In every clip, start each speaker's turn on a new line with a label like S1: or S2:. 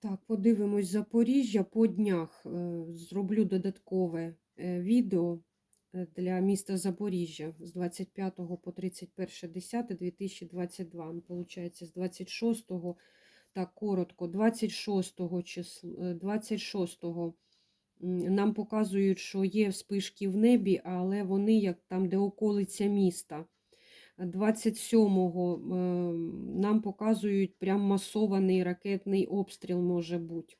S1: Так, подивимось Запоріжжя по днях. Е, Зроблю додаткове е, відео е, для міста Запоріжжя з 25 по 31.10.2022. Ну, Получається, з 26 так коротко, 26 числа, 26 нам показують, що є вспишки в небі, але вони як там, де околиця міста. 27-го е, нам показують прям масований ракетний обстріл може бути.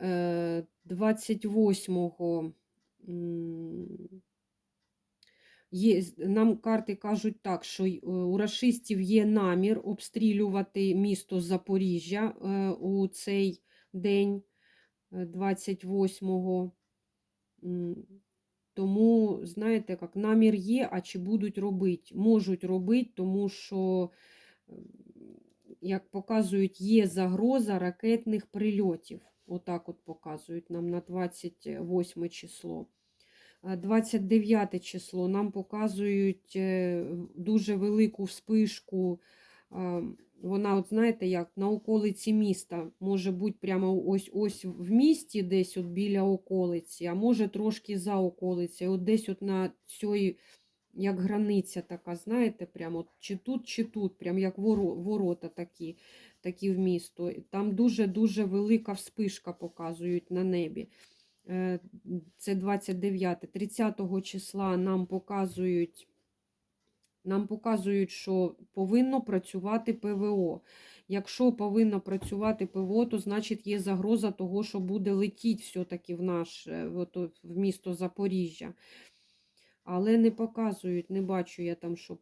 S1: Е, 28-го є, нам карти кажуть так, що е, у рашистів є намір обстрілювати місто Запоріжжя е, у цей день, е, 28-го. Тому, знаєте, як намір є, а чи будуть робити? Можуть робити, тому що, ем, як показують, є загроза ракетних прильотів. Отак от показують нам на 28 число. 29 число нам показують е, дуже велику вспишку. Вона, от знаєте, як на околиці міста. Може бути прямо ось ось в місті, десь от біля околиці, а може трошки за околицею. От десь от на цій, як границя така, знаєте, прямо чи тут, чи тут, прям як ворота такі, такі в місто. Там дуже-дуже велика вспишка показують на небі. Е, Це 29, 30 числа нам показують. Нам показують, що повинно працювати ПВО. Якщо повинно працювати ПВО, то значить є загроза того, що буде летіти все-таки в наш е, в місто Запоріжжя. Але не показують, не бачу я там, щоб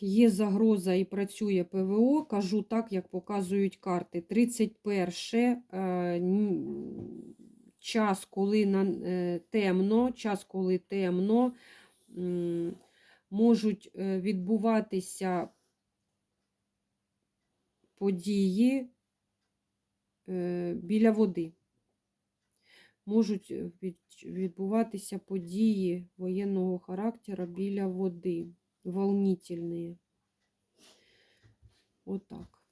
S1: є загроза і працює ПВО. Кажу так, як показують карти. 31 е, час, коли е, темно, час, коли темно, можуть е, відбуватися події е, біля води. Можуть е, відбуватися події воєнного характеру біля води, волнительні. Отак.